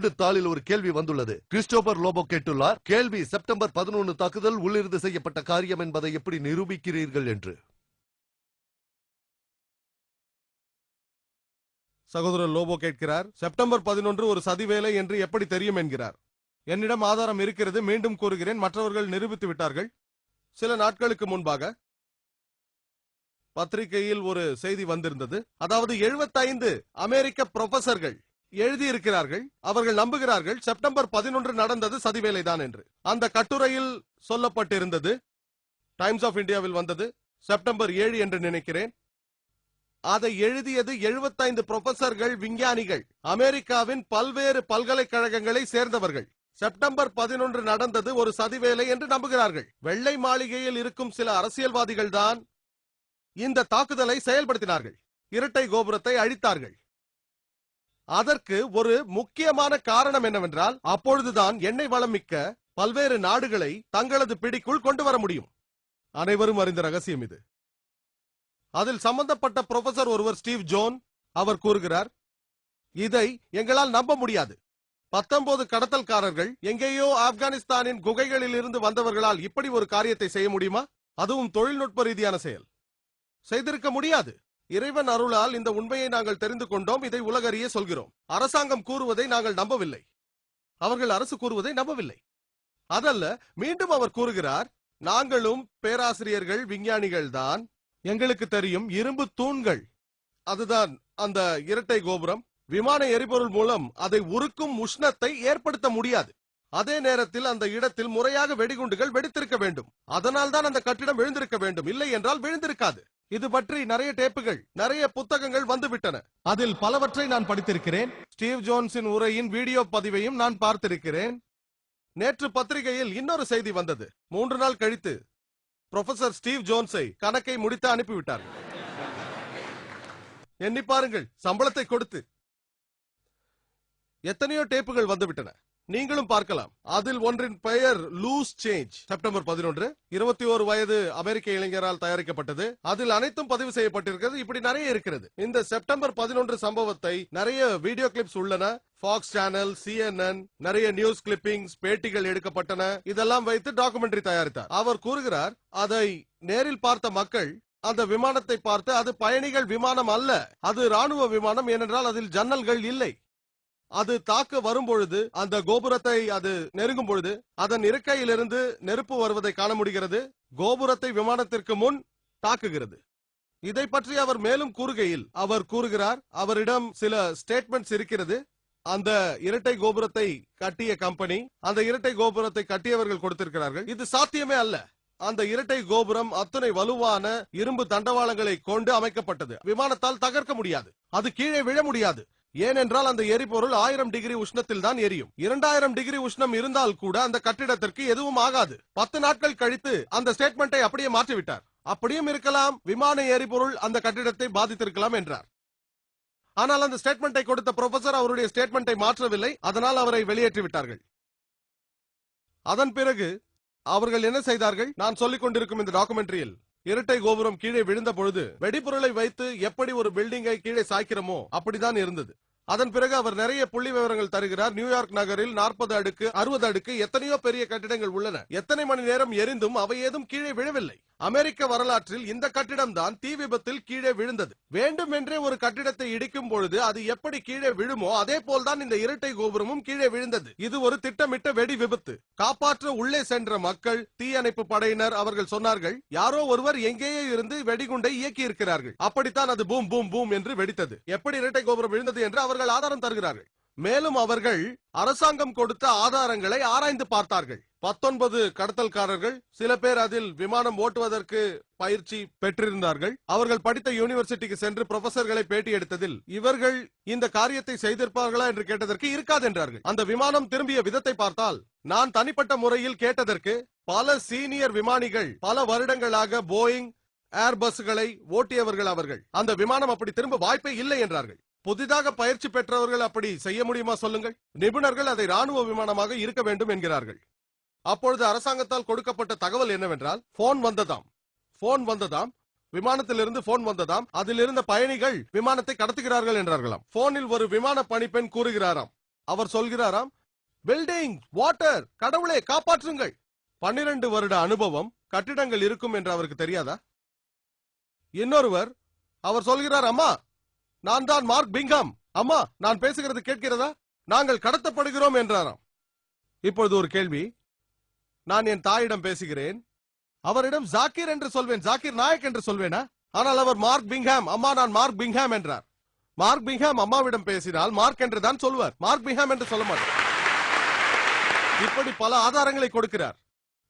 தாளில் ஒரு கேள்வி வந்துள்ளது. கிறிஸ்டோபர் லோபோ கேட்டுள்ளார் கேள்வி செப்டம்பர் பதினொன்று தாக்குதல் உள்ளிருந்து செய்யப்பட்ட காரியம் என்பதை எப்படி நிரூபிக்கிறீர்கள் என்று? சகோதரர் லோபோ கேட்கிறார் செப்டம்பர் பதினொன்று ஒரு சதிவேலை என்று எப்படி தெரியும்? என்கிறார். என்னிடம் ஆதாரம் இருக்கிறது மீண்டும் கூறுகிறேன். மற்றவர்கள் நிரூபித்து விட்டார்கள். சில நாட்களுக்கு முன்பாக பத்திரிகையில் ஒரு செய்தி வந்திருந்தது. அதாவது 75 அமெரிக்க ப்ரொஃபசர்கள் எழுதியிருக்கிறார்கள் அவர்கள் நம்புகிறார்கள் செப்டம்பர் பதினொன்று நடந்தது சதிவேலைதான் என்று. அந்த கட்டுரையில் சொல்லப்பட்டிருந்தது டைம்ஸ் ஆஃப் இந்தியாவில் வந்தது செப்டம்பர் ஏழு என்று நினைக்கிறேன். அதை எழுதியது 75 ப்ரொஃபசர்கள் விஞ்ஞானிகள் அமெரிக்காவின் பல்வேறு பல்கலைக்கழகங்களை சேர்ந்தவர்கள். செப்டம்பர் பதினொன்று நடந்தது ஒரு சதிவேலை என்று நம்புகிறார்கள். வெள்ளை மாளிகையில் இருக்கும் சில அரசியல்வாதிகள் தான் இந்த தாக்குதலை செயல்படுத்தினார்கள். இரட்டை கோபுரத்தை அழித்தார்கள். அதற்கு ஒரு முக்கியமான காரணம் என்னவென்றால் அப்பொழுதுதான் எண்ணெய் வளம் மிக்க பல்வேறு நாடுகளை தங்களது பிடிக்குள் கொண்டு வர முடியும். அனைவரும் அறிந்த ரகசியம் இது. அதில் சம்பந்தப்பட்ட புரொபசர் ஒருவர் ஸ்டீவ் ஜோன் அவர் கூறுகிறார் இதை எங்களால் நம்ப முடியாது. பத்தொன்பது கடத்தல்காரர்கள் எங்கேயோ ஆப்கானிஸ்தானின் குகைகளில் இருந்து வந்தவர்களால் இப்படி ஒரு காரியத்தை செய்ய முடியுமா? அதுவும் தொழில்நுட்ப ரீதியான செயல். செய்திருக்க முடியாது. இறைவன் அருளால் இந்த உண்மையை நாங்கள் தெரிந்து கொண்டோம். இதை உலகறிய சொல்கிறோம். அரசாங்கம் கூறுவதை நாங்கள் நம்பவில்லை. அவர்கள் அரசு கூறுவதை நம்பவில்லை. அதல்ல மீண்டும் அவர் கூறுகிறார் நாங்களும் பேராசிரியர்கள் விஞ்ஞானிகள் தான். எங்களுக்கு தெரியும் இரும்பு தூண்கள். அதுதான் அந்த இரட்டை கோபுரம். விமான எரிபொருள் மூலம் அதை உருக்கும் உஷ்ணத்தை ஏற்படுத்த முடியாது. அதே நேரத்தில் அந்த இடத்தில் முறையாக வெடிகுண்டுகள் வெடித்திருக்க வேண்டும். அதனால் தான் அந்த கட்டிடம் விழுந்திருக்க வேண்டும். இல்லை என்றால் விழுந்திருக்காது. இது பற்றி நிறைய டேப்புகள் நிறைய புத்தகங்கள் வந்துவிட்டன. அதில் பலவற்றை நான் படித்திருக்கிறேன். ஸ்டீவ் ஜோன்ஸின் உரையின் வீடியோ பதிவையும் நான் பார்த்திருக்கிறேன். நேற்று பத்திரிகையில் இன்னொரு செய்தி வந்தது. மூன்று நாள் கழித்து ப்ரொஃபசர் ஸ்டீவ் ஜோன்ஸை கணக்கை முடித்து அனுப்பிவிட்டார். எண்ணி பாருங்கள் சம்பளத்தை கொடுத்து. எத்தனையோ டேப்புகள் வந்துவிட்டன. நீங்களும் பார்க்கலாம். அதில் ஒன்றின் பெயர் லூஸ் சேஞ்ச் செப்டம்பர் பதினொன்று இருபத்தி ஓரு வயது அமெரிக்க இளைஞரால் தயாரிக்கப்பட்டது. அதில் அனைத்தும் பதிவு செய்யப்பட்டிருக்கிறது. இப்படி நிறைய இருக்கிறது. இந்த செப்டம்பர் பதினொன்று சம்பவத்தை நிறைய வீடியோ கிளிப்ஸ் உள்ளன. ஃபாக்ஸ் சேனல் சிஎன்என் நிறைய நியூஸ் கிளிப்பிங்ஸ் பேட்டிகள் எடுக்கப்பட்டன. இதெல்லாம் வைத்து டாக்குமெண்ட்ரி தயாரித்தார். அவர் கூறுகிறார் அதை நேரில் பார்த்த மக்கள் அந்த விமானத்தை பார்த்து அது பயணிகள் விமானம் அல்ல. அது ராணுவ விமானம் ஏனென்றால் அதில் ஜன்னல்கள் இல்லை. அது தாக்க வரும்பொழுது அந்த கோபுரத்தை அது நெருங்கும் பொழுது அதன் இருக்கையிலிருந்து நெருப்பு வருவதை காண முடிகிறது. கோபுரத்தை விமானத்திற்கு முன் தாக்குகிறது. இதை பற்றி அவர் மேலும் கூறுகையில் அவர் கூறுகிறார் அவரிடம் சில ஸ்டேட்மெண்ட்ஸ் இருக்கிறது. அந்த இரட்டை கோபுரத்தை கட்டிய கம்பெனி அந்த இரட்டை கோபுரத்தை கட்டியவர்கள் கொடுத்திருக்கிறார்கள். இது சாத்தியமே அல்ல. அந்த இரட்டை கோபுரம் அத்தனை வலுவான இரும்பு தண்டவாளங்களை கொண்டு அமைக்கப்பட்டது. விமானத்தால் தகர்க்க முடியாது. அது கீழே விழ முடியாது. ஏனென்றால் அந்த எரிபொருள் ஆயிரம் டிகிரி உஷ்ணத்தில் தான் எரியும். இரண்டாயிரம் டிகிரி உஷ்ணம் இருந்தால் கூட அந்த கட்டிடத்திற்கு எதுவும் ஆகாது. பத்து நாட்கள் கழித்து அந்த ஸ்டேட்மெண்ட்டை அப்படியே மாற்றிவிட்டார். அப்படியும் இருக்கலாம் விமான எரிபொருள் அந்த கட்டிடத்தை பாதித்திருக்கலாம் என்றார். ஆனால் அந்த ஸ்டேட்மெண்ட்டை கொடுத்த ப்ரொஃபசர் அவருடைய ஸ்டேட்மெண்ட்டை மாற்றவில்லை அதனால் அவரை வெளியேற்றி விட்டார்கள். அதன் பிறகு அவர்கள் என்ன செய்தார்கள்? நான் சொல்லிக் கொண்டிருக்கும் இந்த டாக்குமெண்ட்ரியில் இரட்டை கோபுரம் கீழே விழுந்த பொழுது வெடிபொருளை வைத்து எப்படி ஒரு பில்டிங்கை கீழே சாய்க்கிறோமோ அப்படிதான் இருந்தது. அதன் பிறகு அவர் நிறைய புள்ளி விவரங்கள் தருகிறார். நியூயார்க் நகரில் நாற்பது அடுக்கு அறுபது அடுக்கு எத்தனையோ பெரிய கட்டிடங்கள் உள்ளன. எத்தனை மணி நேரம் எரிந்தும் அவை ஏதும் கீழே விழவில்லை. அமெரிக்க வரலாற்றில் இந்த கட்டிடம் தான் தீ விபத்தில் கீழே விழுந்தது. வேண்டுமென்றே ஒரு கட்டிடத்தை இடிக்கும் பொழுது அது எப்படி கீழே விழுமோ அதே போல்தான் இந்த இரட்டை கோபுரமும் கீழே விழுந்தது. இது ஒரு திட்டமிட்ட வெடி விபத்து. காப்பாற்ற உள்ளே சென்ற மக்கள் தீயணைப்பு படையினர் அவர்கள் சொன்னார்கள் யாரோ ஒருவர் எங்கேயோ இருந்து வெடிகுண்டை இயக்கி இருக்கிறார்கள் அப்படித்தான் அது பூம் பூம் பூம் என்று வெடித்தது. எப்படி இரட்டை கோபுரம் விழுந்தது என்று அவர்கள் ஆதாரம் தருகிறார்கள். மேலும் அவர்கள் அரசாங்கம் கொடுத்த ஆதாரங்களை ஆராய்ந்து பார்த்தார்கள். பத்தொன்பது கடத்தல்காரர்கள் சில பேர் அதில் விமானம் ஓட்டுவதற்கு பயிற்சி பெற்றிருந்தார்கள். அவர்கள் படித்த யூனிவர்சிட்டிக்கு சென்று ப்ரொஃபசர்களை பேட்டி எடுத்ததில் இவர்கள் இந்த காரியத்தை செய்திருப்பார்களா? என்று கேட்டதற்கு இருக்காது என்றார்கள். அந்த விமானம் திரும்பிய விதத்தை பார்த்தால் நான் தனிப்பட்ட முறையில் கேட்டதற்கு பல சீனியர் விமானிகள் பல வருடங்களாக போயிங் ஏர்பஸ்களை ஓட்டியவர்கள் அவர்கள். அந்த விமானம் அப்படி திரும்ப வாய்ப்பே இல்லை என்றார்கள். புதிதாக பயிற்சி பெற்றவர்கள் அப்படி செய்ய முடியுமா சொல்லுங்கள்? நிபுணர்கள் அதை ராணுவ விமானமாக இருக்க வேண்டும் என்கிறார்கள். அப்பொழுது அரசாங்கத்தால் கொடுக்கப்பட்ட தகவல் என்னவென்றால் போன் வந்ததாம். போன் வந்ததாம். விமானத்திலிருந்து போன் வந்ததாம். அதில் இருந்த பயணிகள் விமானத்தை கடத்துகிறார்கள் என்றார்களாம். போனில் ஒரு விமான பணிப்பெண் கூறுகிறாராம். அவர் சொல்கிறாராம் பில்டிங் வாட்டர் கடவுளே காப்பாற்றுங்கள். பன்னிரண்டு வருட அனுபவம் கட்டிடங்கள் இருக்கும் என்று அவருக்கு தெரியாதா? இன்னொருவர் அவர் சொல்கிறார் அம்மா நான் தான் மார்க் பிங்காம். அம்மா நான் பேசுகிறது கேட்கிறதா? நாங்கள் கடத்தப்படுகிறோம் என்றாராம். இப்பொழுது ஒரு கேள்வி நான் என் தாயிடம் பேசுகிறேன். அவரிடம் ஜாக்கீர் என்று சொல்வேன். ஜாக்கீர் நாயக் என்று சொல்வேனா? ஆனால் அவர் மார்க் பிங்ஹாம். அம்மா நான் மார்க் பிங்ஹாம் என்றார். மார்க் பிங்ஹாம் அம்மாவிடம் பேசினால் மார்க் என்று தான் சொல்வார் மார்க் பிங்ஹாம் என்று சொல்ல மாட்டார். இப்படி பல ஆதாரங்களை கொடுக்கிறார்.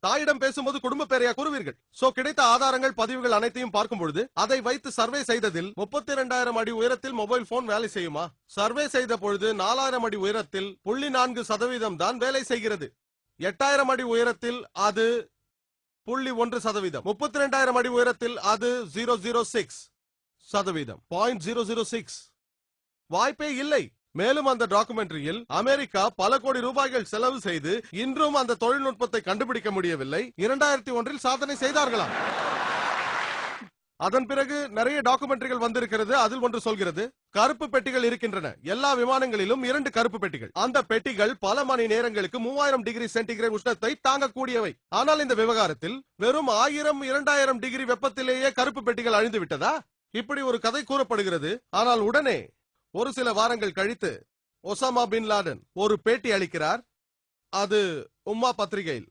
தாயிடம் பேசும்போது குடும்ப பெயரையா கூறுவீர்கள்? சோ கிடைத்த ஆதாரங்கள் பதிவுகள் அனைத்தையும் பார்க்கும் பொழுது அதை வைத்து சர்வே செய்ததில் முப்பத்தி இரண்டாயிரம் அடி உயரத்தில் மொபைல் போன் வேலை செய்யுமா? சர்வே செய்த பொழுது நாலாயிரம் அடி உயரத்தில் புள்ளி நான்கு சதவீதம் தான் வேலை செய்கிறது. எட்டாயிரம் அடி உயரத்தில் அது புள்ளி ஒன்று சதவீதம். முப்பத்தி ரெண்டாயிரம் அடி உயரத்தில் அது ஜீரோ ஜீரோ சிக்ஸ் சதவீதம். பாயிண்ட் ஜீரோ ஜீரோ சிக்ஸ் வாய்ப்பே இல்லை. மேலும் அந்த டாக்குமெண்ட்ரியில் அமெரிக்கா பல கோடி ரூபாய்கள் செலவு செய்து இன்றும் அந்த தொழில்நுட்பத்தை கண்டுபிடிக்க முடியவில்லை. இரண்டாயிரத்தி ஒன்றில் சாதனை செய்தார்களாம். அதன் பிறகு நிறைய டாக்குமெண்ட்ரிகள் வந்திருக்கிறது. அதில் ஒன்று சொல்கிறது கருப்பு பெட்டிகள் இருக்கின்றன. எல்லா விமானங்களிலும் இரண்டு கருப்பு பெட்டிகள். அந்த பெட்டிகள் பல மணி நேரங்களுக்கு மூவாயிரம் டிகிரி சென்டிகிரேட் உஷ்ணத்தை தாங்கக்கூடியவை. ஆனால் இந்த விவகாரத்தில் வெறும் ஆயிரம் இரண்டாயிரம் டிகிரி வெப்பத்திலேயே கருப்பு பெட்டிகள் அழிந்து விட்டதா? இப்படி ஒரு கதை கூறப்படுகிறது. ஆனால் உடனே ஒரு சில வாரங்கள் கழித்து ஒசாமா பின் லாடன் ஒரு பேட்டி அளிக்கிறார். அது உம்மா பத்திரிகையில்.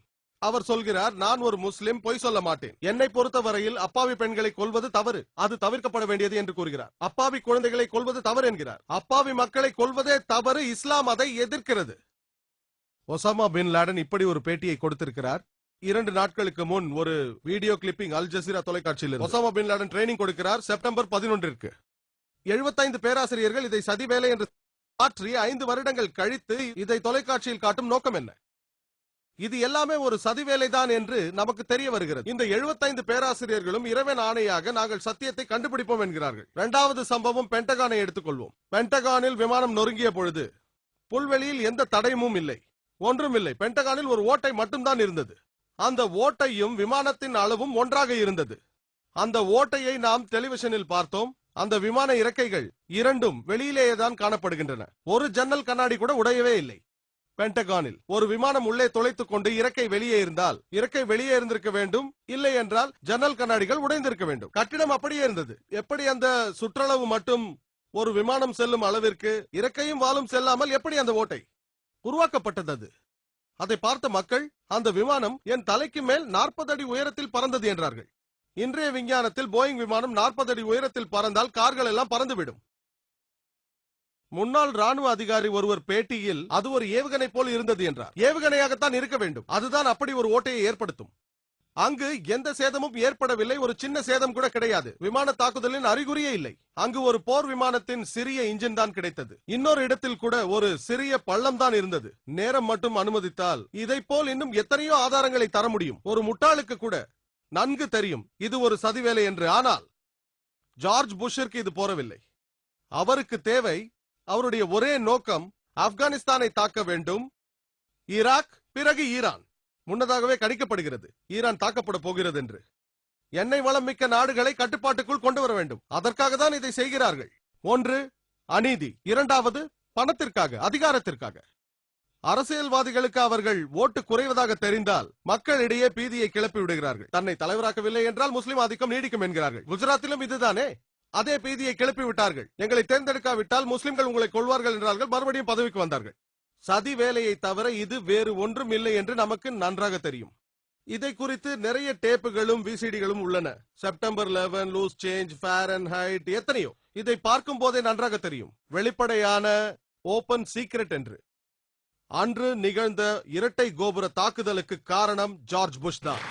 அவர் சொல்கிறார் நான் ஒரு முஸ்லிம் பொய் சொல்ல மாட்டேன். என்னை பொறுத்தவரையில் அப்பாவி பெண்களை கொல்வது தவறு. அது தவிர்க்கப்பட வேண்டியது என்று கூறுகிறார். அப்பாவி குழந்தைகளை கொல்வது தவறு என்கிறார். அப்பாவி மக்களை கொல்வதே தவறு. இஸ்லாம் அதை எதிர்க்கிறது. ஒசாமா பின் லாடன் இப்படி ஒரு பேட்டியை கொடுத்திருக்கிறார். இரண்டு நாட்களுக்கு முன் ஒரு வீடியோ கிளிப்பிங் அல் ஜசீரா தொலைக்காட்சியில் ஒசாமா பின் லாடன் ட்ரைனிங் கொடுக்கிறார் செப்டம்பர் பதினொன்றிற்கு. எழுபத்தைந்து பேராசிரியர்கள் இதை சதி வேலை என்று மாற்றி ஐந்து வருடங்கள் கழித்து இதை தொலைக்காட்சியில் காட்டும் நோக்கம் என்ன? இது எல்லாமே ஒரு சதிவேலைதான் என்று நமக்கு தெரிய வருகிறது. இந்த 75 பேராசிரியர்களும் இறைவன் ஆணையாக நாங்கள் சத்தியத்தை கண்டுபிடிப்போம் என்கிறார்கள். இரண்டாவது சம்பவம் பென்டகானை எடுத்துக்கொள்வோம். பென்டகானில் விமானம் நொறுங்கிய பொழுது புல்வெளியில் எந்த தடையமும் இல்லை. ஒன்றும் இல்லை. பென்டகானில் ஒரு ஓட்டை மட்டும்தான் இருந்தது. அந்த ஓட்டையும் விமானத்தின் அளவும் ஒன்றாக இருந்தது. அந்த ஓட்டையை நாம் டெலிவிஷனில் பார்த்தோம். அந்த விமான இறக்கைகள் இரண்டும் வெளியிலேயே தான் காணப்படுகின்றன. ஒரு ஜன்னல் கண்ணாடி கூட உடையவே இல்லை. பென்டகானில் ஒரு விமானம் உள்ளே தொலைத்துக் கொண்டு இறக்கை வெளியே இருந்தால் இறக்கை வெளியே இருந்திருக்க வேண்டும் இல்லை என்றால் ஜன்னல் கண்ணாடிகள் உடைந்திருக்க வேண்டும். கட்டிடம் அப்படியே இருந்தது. எப்படி அந்த சுற்றளவு மட்டும் ஒரு விமானம் செல்லும் அளவிற்கு இறக்கையும் வாலும் செல்லாமல் எப்படி அந்த ஓட்டை உருவாக்கப்பட்டது அது? அதை பார்த்த மக்கள் அந்த விமானம் என் தலைக்கு மேல் நாற்பது அடி உயரத்தில் பறந்தது என்றார்கள். இன்றைய விஞ்ஞானத்தில் போயிங் விமானம் நாற்பது அடி உயரத்தில் பறந்தால் கார்கள் எல்லாம் பறந்துவிடும். முன்னாள் ராணுவ அதிகாரி ஒருவர் பேட்டியில் அது ஒரு ஏவுகணை போல் இருந்தது என்றார். ஏவுகணையாகத்தான் இருக்க வேண்டும். அதுதான் அப்படி ஒரு ஓட்டையை ஏற்படுத்தும். அங்கு எந்த சேதமும் ஏற்படவில்லை. ஒரு சின்ன சேதம் கூட கிடையாது. விமான தாக்குதலின் அறிகுறியே இல்லை. அங்கு ஒரு போர் விமானத்தின் சிறிய இன்ஜின் தான் கிடைத்தது. இன்னொரு இடத்தில் கூட ஒரு சிறிய பள்ளம் தான் இருந்தது. நேரம் மட்டும் அனுமதித்தால் இதை போல் இன்னும் எத்தனையோ ஆதாரங்களை தர முடியும். ஒரு முட்டாளுக்கு கூட நன்கு தெரியும். இது ஒரு சதிவேலை என்று. ஆனால் ஜார்ஜ் புஷ்ஷிற்கு இது போறவில்லை. அவருக்கு தேவை அவருடைய ஒரே நோக்கம் ஆப்கானிஸ்தானை தாக்க வேண்டும். ஈராக் பிறகு ஈரான். முன்னதாகவே கணிக்கப்படுகிறது. ஈரான் தாக்கப்பட போகிறது என்று எண்ணெய் வளம் மிக்க நாடுகளை கட்டுப்பாட்டுக்குள் கொண்டு வர வேண்டும். அதற்காக தான் இதை செய்கிறார்கள். ஒன்று அநீதி. இரண்டாவது பணத்திற்காக அதிகாரத்திற்காக. அரசியல்வாதிகளுக்கு அவர்கள் ஓட்டு குறைவதாக தெரிந்தால் மக்களிடையே பீதியை கிளப்பி விடுகிறார்கள் தன்னை தலைவராக்கவில்லை என்றால் முஸ்லிம் ஆதிக்கம் நீடிக்கும் என்கிறார்கள். குஜராத்திலும் இதுதானே? அதே பீதியை கிளப்பி விட்டார்கள். எங்களை தேர்ந்தெடுக்காவிட்டால் முஸ்லிம்கள் உங்களை கொள்வார்கள் என்றார்கள். மறுபடியும் பதவிக்கு வந்தார்கள். சதி வேலையை தவிர இது வேறு ஒன்றும் இல்லை என்று நமக்கு நன்றாக தெரியும். இதை குறித்து நிறைய டேப்புகளும் விசிடிகளும் உள்ளன September 11 loose change fair and height எத்தனையோ. இதை பார்க்கும் போதே நன்றாக தெரியும். வெளிப்படையான ஓபன் சீக்ரெட் என்று. அன்று நிகழ்ந்த இரட்டை கோபுர தாக்குதலுக்கு காரணம் ஜார்ஜ் புஷ் தான்